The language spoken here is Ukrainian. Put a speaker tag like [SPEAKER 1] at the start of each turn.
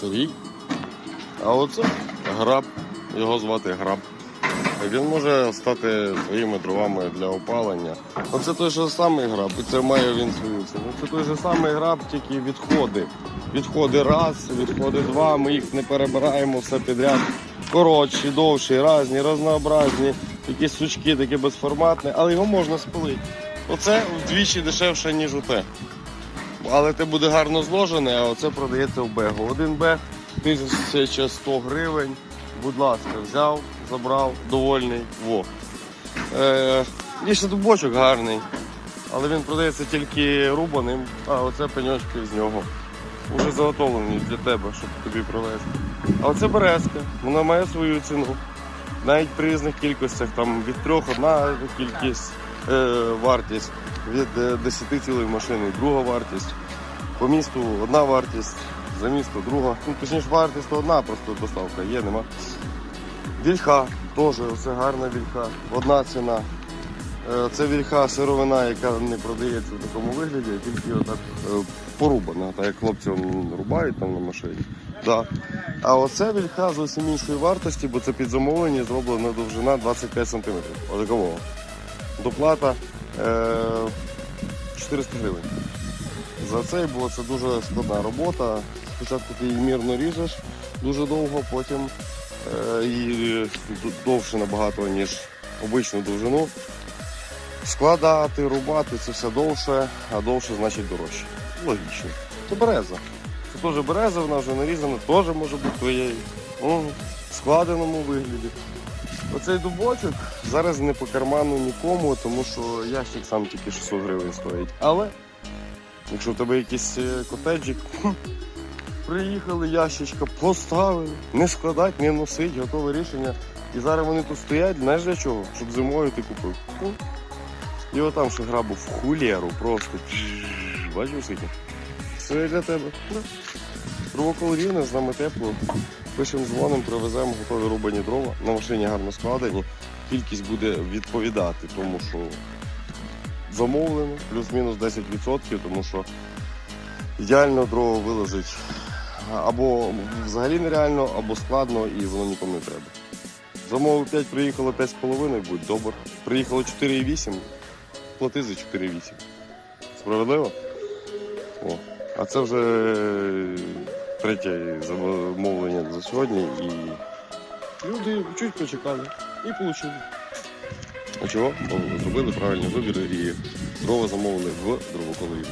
[SPEAKER 1] Сергій. А оце граб. Його звати граб. Він може стати своїми дровами для опалення. Оце той же самий граб, і це має він свою ціну. Це той же самий граб, тільки відходи. Відходи раз, відходи два, ми їх не перебираємо все підряд. Коротші, довші, різні, разнообразні, якісь сучки, такі безформатні, але його можна спалити. Оце вдвічі дешевше, ніж оте. Але це буде гарно зложене, а оце продається в бегу. Один бег 1100 гривень. Будь ласка, взяв, забрав, довольний. Во. Е, є ще дубочок гарний, але він продається тільки рубаним, а оце пеньочки з нього. Уже заготовлені для тебе, щоб тобі привезти. А оце березка, вона має свою ціну. Навіть при різних кількостях, там від трьох одна кількість вартість, від е, 10 цілих машин друга вартість. По місту одна вартість, за місто друга. Ну, точніше, вартість то одна, просто доставка є, нема. Вільха теж, це гарна вільха, одна ціна. Е, Це вільха сировина, яка не продається в такому вигляді, тільки отак е, порубана, так як хлопці рубають там на машині. Да. А оце вільха зовсім іншої вартості, бо це під замовлення зроблена довжина 25 см. Отакового. Доплата е, 400 гривень. За цей, бо це дуже складна робота. Спочатку ти її мірно ріжеш дуже довго, потім е, її довше набагато, ніж обичну довжину. Складати, рубати це все довше, а довше значить дорожче. Логічно. Це береза. Це теж береза, вона вже нарізана, теж може бути твоєю. В складеному вигляді. Оцей дубочок зараз не по карману нікому, тому що ящик сам тільки 600 гривень стоїть. Але якщо в тебе якийсь е, котеджик, приїхали, ящичка, поставили, не складати, не носить, готове рішення. І зараз вони тут стоять, знаєш для чого? Щоб зимою ти купив. І отам ще грабу в хулєру, просто чжж, бачив скільки? Все для тебе. Да. Дровоколорівне, з нами тепло. Пишемо дзвоним, привеземо готові рубані дрова. На машині гарно складені. Кількість буде відповідати, тому що замовлено, плюс-мінус 10%, тому що ідеально дрова виложить або взагалі нереально, або складно і воно нікому не треба. Замовив 5, приїхало 5,5, будь добр. Приїхало 4,8, плати за 4,8. Справедливо? О, а це вже третє замовлення за сьогодні і люди чуть почекали і отримали. А чого? Бо зробили правильні вибір і дрова замовили в дровоколорі.